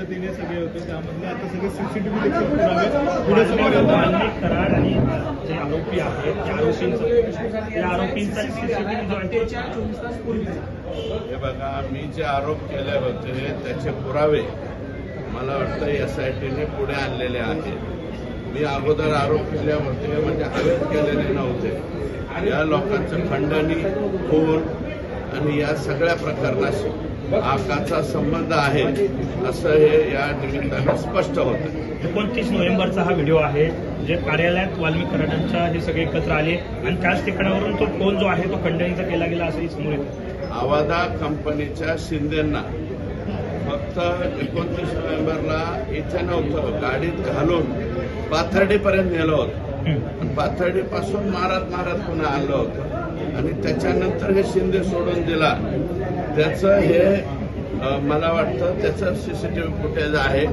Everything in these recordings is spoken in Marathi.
पद्धतीने सगळे होते त्यामधले आता सगळे सीसीटीव्ही देखील पुरावे पुढे. वाल्मिक कराड आणि जे आरोपी आहेत त्या आरोपींचा त्या आरोपींचा जो आहे हे बघा मी जे आरोप केले होते त्याचे पुरावे मला वाटतं एस आय टीने पुढे आणलेले आहेत. मी अगोदर आरोप केले होते म्हणजे हवेत केलेले नव्हते. या लोकांचं खंडणी खून आणि या सगळ्या प्रकरणाशी आकाचा संबंध आहे असं हे या निमित्ताने स्पष्ट होतं. एकोणतीस नोव्हेंबरचा हा व्हिडिओ आहे जे कार्यालयात वाल्मिक कराडांच्या हे सगळे एकत्र आले आणि त्याच ठिकाणावरून तो फोन जो आहे तो खंडणीचा केला गेला असंही समोर येतं. आवादा कंपनीच्या शिंदेंना. फक्त एकोणतीस नोव्हेंबरला इथे नव्हतं गाडीत घालून पाथर्डीपर्यंत नेलं होतं. पाथर्डीपासून मारत मारत पुन्हा आणलं होतं. आणि त्याच्यानंतर हे शिंदे सोडून दिला. त्याचं हे मला वाटतं त्याचं C C T V footage आहे.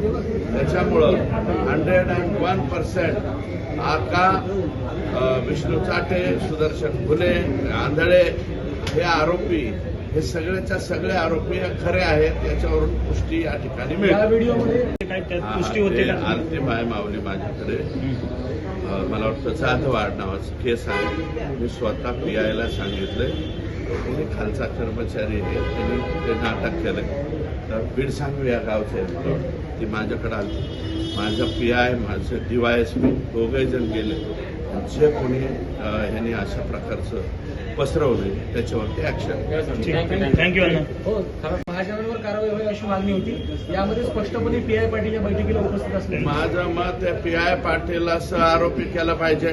त्याच्यामुळं हंड्रेड अँड वन पर्सेंट आका विष्णू चाटे सुदर्शन फुले आंधळे हे आरोपी हे सगळ्याच्या सगळे आरोपी खरे आहेत याच्यावरून पुष्टी या ठिकाणी मिळते. ते काय त्यात पुष्टी होते ते का? आलती माय मावली माझ्याकडे. मला वाटतं जाधवाड नावाचं केस आहे. मी स्वतः पी आयला सांगितलंय. त्यांनी खालचा कर्मचारी आहे त्यांनी ते नाटक केलंय. तर बीडसांगवी या गावचे. ती माझ्याकडे आली. माझं पी आय माझं डीवायएसपी दोघे जण गेले. जे कोणी ह्यांनी अशा प्रकारचं पसरवले त्याच्यावरती ऍक्शन थँक्यू हो महाजनांवर कारवाई होईल अशी मागणी होती. यामध्ये स्पष्टपणे पी आय पाटील या बैठकीला उपस्थित असले. माझं मत आहे पी आय पाटीलला सह आरोपी केला पाहिजे.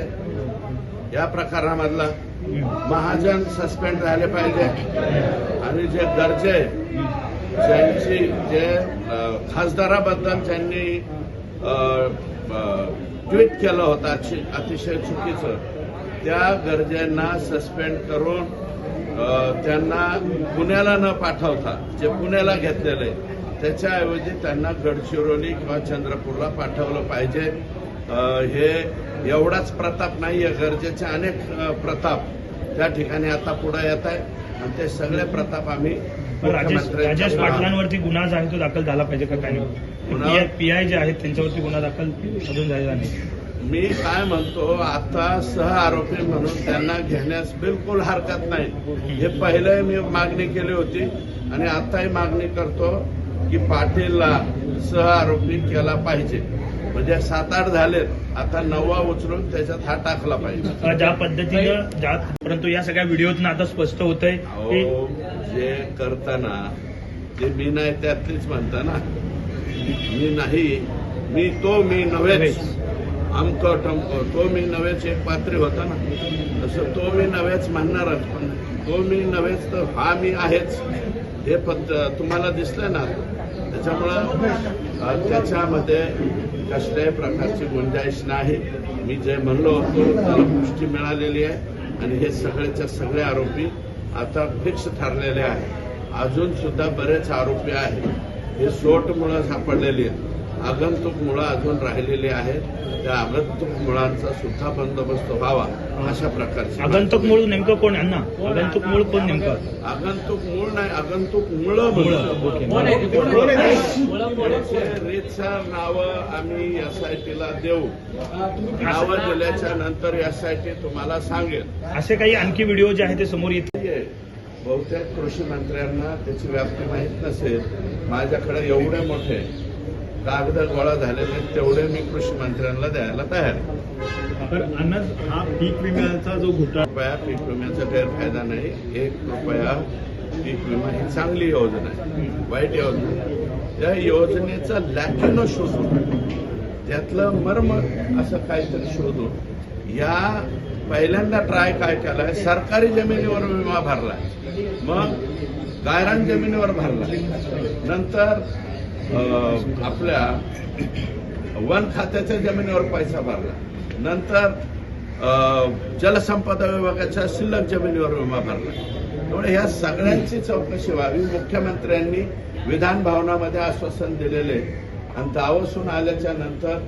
या प्रकारामधला. महाजन सस्पेंड झाले पाहिजे. आणि जे गरजे ज्यांची जे खासदाराबद्दल ज्यांनी ट्विट केलं होतं अति- अतिशय चुकीचं. त्या गरजेंना सस्पेंड करून त्यांना पुण्याला न पाठवता जे पुण्याला घेतलेले त्याच्याऐवजी त्यांना गडचिरोली किंवा चंद्रपूरला पाठवलं पाहिजे. हे एवढाच प्रताप नाहीये गरजेचे अनेक प्रताप त्या ठिकाणी आता पुढे येत आहे आणि ते सगळे प्रताप आम्ही राजेश पाटलांवरती गुन्हा जो आहे तो दाखल झाला पाहिजे का काही गुन्हा- पी आय जे आहेत त्यांच्यावरती गुन्हा दाखल अजून झालेला नाही. मी काय म्हणतो आता सह आरोपी म्हणून त्यांना घेण्यास बिलकुल हरकत नाही. हे पहिले मी मागणी केली होती आणि आताही मागणी करतो की पाटीलला सह आरोपी केला पाहिजे. म्हणजे सात आठ झालेत आता नववा उचलून त्याच्यात हा टाकला पाहिजे. ज्या पद्धतीनं ज्या परंतु या सगळ्या व्हिडिओतनं आता स्पष्ट होत आहे जे करताना ते मी नाही त्यातलीच म्हणता ना मी नाही मी तो मी नव्हेच. अमक टमक तो मी नव्हेच एक पात्री होता ना. तसं तो मी नव्हेच म्हणणारच पण तो मी नव्हेच तर हा मी आहेच. हे फक्त तुम्हाला दिसलं ना. त्याच्यामुळं त्याच्यामध्ये कसल्याही प्रकारची गुंजाईश नाही. मी जे म्हणलो होतो त्याला पुष्टी मिळालेली आहे. आणि हे सगळ्याच्या सगळे आरोपी आता फिक्स ठरलेले आहेत. अजून सुद्धा बरेच आरोपी आहेत. हे सोटमुळं सापडलेली आहेत. आगंतुक मुळं अजून राहिलेली आहेत. त्या आगंतुक मुळांचा सुद्धा बंदोबस्त व्हावा अशा प्रकारची आगंतुक मूळ नेमकं कोण अण्णा आगंतुक मूळ कोण नेमकं? आगंतुक मूळ नाही आगंतुक मुळं रीतसर नावं आम्ही एस आय टीला देऊ. तुम्ही नावं दिल्याच्या नंतर एस आय टी तुम्हाला सांगेल. असे काही आणखी व्हिडिओ जे आहे ते समोर नाहीये. बहुतेक कृषी मंत्र्यांना त्याची व्याप्ती माहीत नसेल. माझ्याकडे एवढे मोठे कागद गोळा झालेले आहेत, तेवढे मी कृषी मंत्र्यांना द्यायला तयार आहे. अण्णा हा पीक विम्याचा जो घोटाळा रुपया पीक विम्याचा गैरफायदा नाही एक रुपया पीक विमा ही चांगली योजना आहे वाईट योजना. त्या योजनेचा लॅक्युनो शोधून त्यातलं मर्म असं काहीतरी शोधून या पहिल्यांदा ट्राय काय केलाय सरकारी जमिनीवर विमा भरलाय मग गायरान जमिनीवर भरला नंतर आपल्या वन खात्याच्या जमिनीवर पैसा भरला. नंतर जलसंपदा विभागाच्या शिल्लक जमिनीवर विमा भरला. त्यामुळे ह्या सगळ्यांची चौकशी व्हावी. मुख्यमंत्र्यांनी विधान भवनामध्ये आश्वासन दिलेले. आणि दावसून आल्याच्यानंतर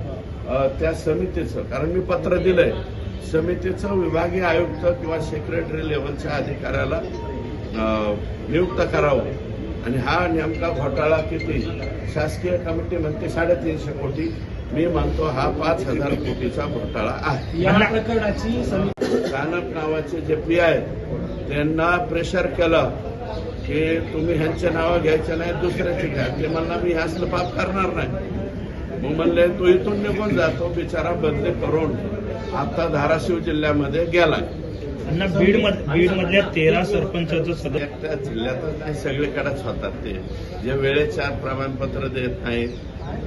त्या समितीचं कारण मी पत्र दिलंय समितीचं विभागीय आयुक्त किंवा सेक्रेटरी लेवलच्या अधिकाऱ्याला नियुक्त करावं. आणि हा नेमका घोटाळा किती? शासकीय कमिटी म्हणते साडेतीनशे कोटी. मी म्हणतो हा पाच हजार कोटीचा घोटाळा आहे. या प्रकरणाची समिती कानप नावाचे जे पी आय त्यांना प्रेशर केलं की तुम्ही ह्यांचे नावं घ्यायचे नाही दुसऱ्याचे घ्या. ते म्हणला मी हे असलं पाप करणार नाही. मग म्हणले तो इथून निघून जातो. बिचारा बदली करून आता धाराशिव जिल्ह्यामध्ये गेला अण्णा बीड बीड मधल्या तेरा सरपंचाचं सदस्य. एकट्या जिल्ह्यातच नाही सगळीकडेच होतात ते. जे वेळेच्या प्रमाणपत्र देत नाहीत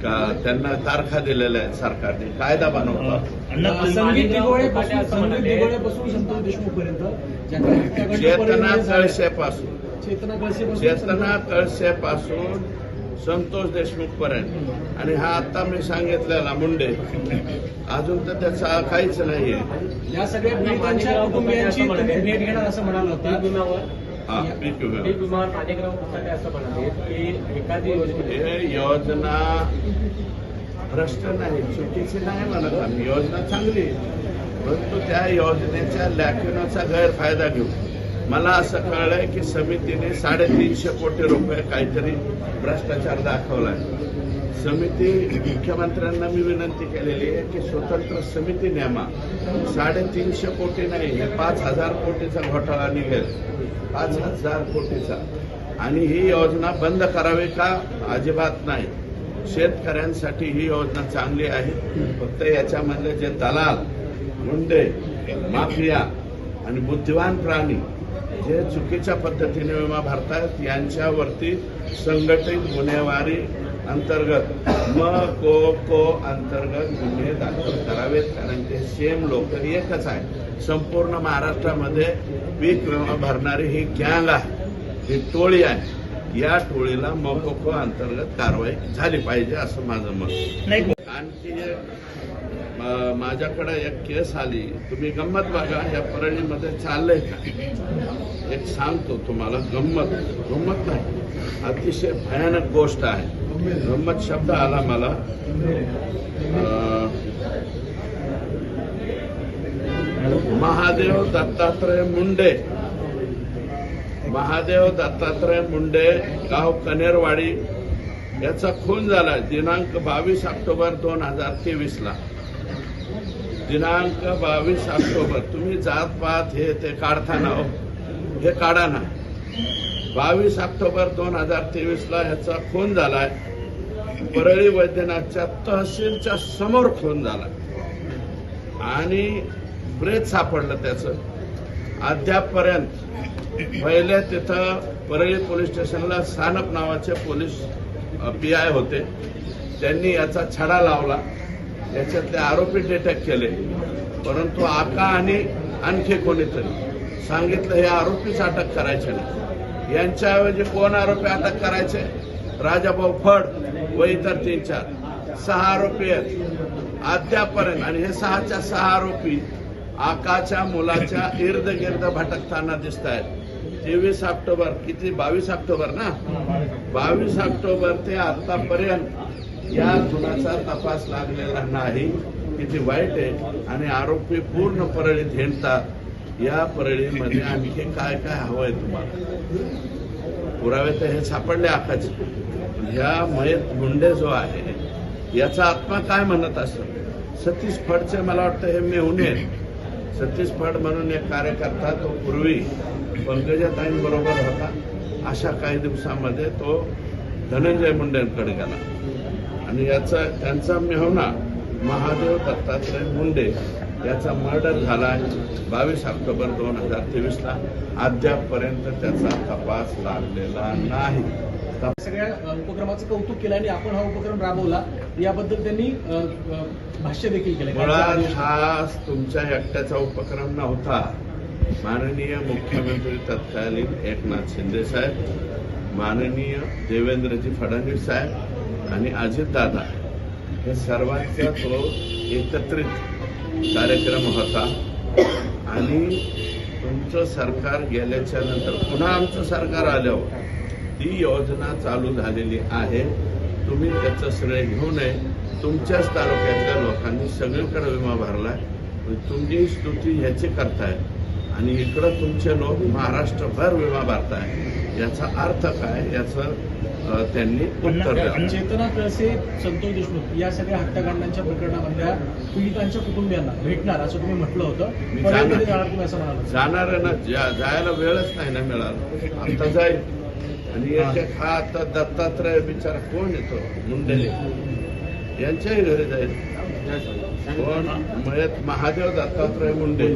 का त्यांना तारखा दिलेल्या आहेत सरकारने. कायदा बनवतात संगीत दिगोळेपासून संतोष देशमुख पर्यंत चेतना कळशेपासून चेतना कळसेपासून चेतना कळशेपासून संतोष देशमुख पर्यंत. आणि हा आता मी सांगितलेला मुंडे. अजून तर त्याचा काहीच नाहीये. या सगळ्या पीडितांच्या कुटुंबियांची तुम्ही भेट घेणार असं म्हणाल होतं. हा योजने हे योजना भ्रष्ट नाही चुकीची नाही म्हणत आम्ही. योजना चांगली आहे. परंतु त्या योजनेच्या लॅक्युनाचा गैरफायदा घेऊ. मला असं कळलंय की समितीने साडेतीनशे कोटी रुपये काहीतरी भ्रष्टाचार दाखवलाय. समिती मुख्यमंत्र्यांना मी विनंती केलेली आहे की स्वतंत्र समिती नेमा. साडेतीनशे कोटी नाही हे पाच हजार कोटीचा घोटाळा निघेल. पाच हजार कोटीचा. आणि ही योजना बंद करावी का? अजिबात नाही. शेतकऱ्यांसाठी ही योजना चांगली आहे. फक्त याच्यामधले जे दलाल गुंडे माफिया आणि बुद्धिवान प्राणी जे चुकीच्या पद्धतीने विमा भरतायत यांच्यावरती संघटित गुन्हेवारी अंतर्गत म को को अंतर्गत गुन्हे दाखल करावेत कारण ते सेम लोक एकच आहे. संपूर्ण महाराष्ट्रामध्ये पीक विमा भरणारी ही गँग आहे ही टोळी आहे. या टोळीला मोकोको अंतर्गत कारवाई झाली पाहिजे असं माझं मत नाही. आणखी म- माझ्याकडे एक केस आली. तुम्ही गंमत बघा या परळीमध्ये चाललंय का? एक सांगतो तुम्हाला गंमत. गंमत नाही. अतिशय भयानक गोष्ट आहे. गंमत शब्द आला मला. महादेव दत्तात्रय मुंडे. महादेव दत्तात्रय मुंडे गाव कनेरवाडी. याचा खून झाला दिनांक बावीस ऑक्टोबर दोन हजार तेवीस ला दिनांक बावीस ऑक्टोबर. तुम्ही जात पात हे ते काढताना हो. हे काढा ना. बावीस ऑक्टोबर दोन हजार तेवीसला ह्याचा याचा खून झालाय. परळी वैद्यनाथच्या तहसीलच्या समोर खून झाला. आणि ब्रेथ सापडलं त्याचं. अद्यापपर्यंत. पहिले तिथं परळी पोलीस स्टेशनला सानप नावाचे पोलीस पी आय होते. त्यांनी याचा छडा लावला. याच्यातले आरोपी डिटेक्ट केले. परंतु आका आणि आणखी कोणीतरी सांगितलं हे आरोपीच अटक करायचे नाही. यांच्याऐवजी कोण आरोपी अटक करायचे? राजाभाऊ फड व इतर तीन चार. सहा आरोपी आहेत. अद्यापर्यंत आणि हे सहाच्या सहा आरोपी आकाच्या मुलाच्या इर्द गिर्द भटकताना दिसत आहेत तेवीस ऑक्टोबर किती? बावीस ऑक्टोबर ना? बावीस ऑक्टोबर ते आतापर्यंत या खुनाचा तपास लागलेला नाही किती वाईट आहे आणि आरोपी पूर्ण परळीत हिंडतात या परळीमध्ये आणखी काय काय हवंय तुम्हाला? पुरावे तर हे सापडले आकाचे ह्या मयत मुंडे जो आहे याचा आत्मा काय म्हणत असतो? सतीश फडचे मला वाटतं हे मेहुणे सतीश फड म्हणून एक कार्यकर्ता तो पूर्वी पंकजाताईंबरोबर होता. अशा काही दिवसामध्ये तो धनंजय मुंडेंकडे गेला. आणि याचा त्यांचा मेहुणा महादेव दत्तात्रय मुंडे याचा मर्डर झाला बावीस ऑक्टोबर दोन हजार तेवीसला. अद्यापपर्यंत त्याचा तपास लागलेला नाही. सगळ्या उपक्रमाचं कौतुक केलं आणि आपण हा उपक्रम राबवला याबद्दल त्यांनी भाष्य देखील केलं. मुळात हा तुमच्या एकट्याचा उपक्रम नव्हता. माननीय मुख्यमंत्री तत्कालीन एकनाथ शिंदे साहेब माननीय देवेंद्रजी फडणवीस साहेब आणि अजितदादा हे सर्वांचा तो एकत्रित कार्यक्रम होता. आणि तुमचं सरकार गेल्याच्यानंतर पुन्हा आमचं सरकार आल्यावर ती योजना चालू झालेली आहे. तुम्ही त्याचं श्रेय घेऊ नये. तुमच्याच तालुक्यातल्या लोकांनी सगळीकडे विमा भरला तुमची स्तुती ह्याची करताय. आणि इकडं तुमचे लोक महाराष्ट्रभर विमा भरताय याचा अर्थ काय? याचं त्यांनी उत्तर चेतना कळसे संतोष देशमुख या सगळ्या हत्याकांडांच्या प्रकरणामधल्या पीडितांच्या कुटुंबियांना भेटणार असं तुम्ही म्हटलं होतं. जाणार. जाणार तुम्ही असं म्हणाल जाणार आहे ना जायला वेळच नाही ना मिळाला. आता जाईल. आणि एक हा आता दत्तात्रय बिचारा कोण येतो मुंडेले. यांच्याही घरी जाईल. कोण मयत महादेव दत्तात्रय मुंडे.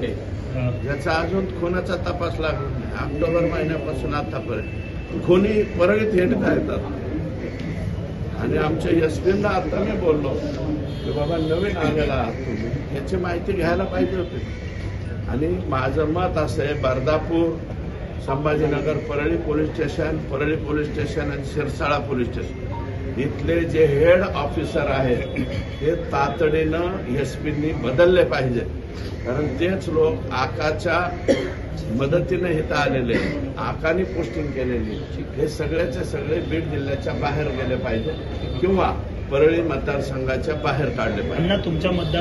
याचा अजून खुनाचा तपास लागला नाही. ऑक्टोबर महिन्यापासून आतापर्यंत. खुनी परळीत हिंडता येतात. आणि आमच्या एसपींना आता मी बोललो की बाबा नवीन आलेला आहात तुम्ही. याची माहिती घ्यायला पाहिजे होती. आणि माझं मत असं आहे Bardapur Sambhajinagar Parli police station Parli police station आणि शिरसाळा पोलीस स्टेशन. इथले जे हेड ऑफिसर आहेत ते तातडीनं एस पीनी बदलले पाहिजे. कारण तेच लोक आकाच्या मदतीने इथं आलेले आहेत. आकाने पोस्टिंग केलेली हे सगळ्याचे सगळे बीड जिल्ह्याच्या बाहेर गेले पाहिजे किंवा परळी मतदारसंघाच्या बाहेर काढले पाहिजे. तुमच्या मतदार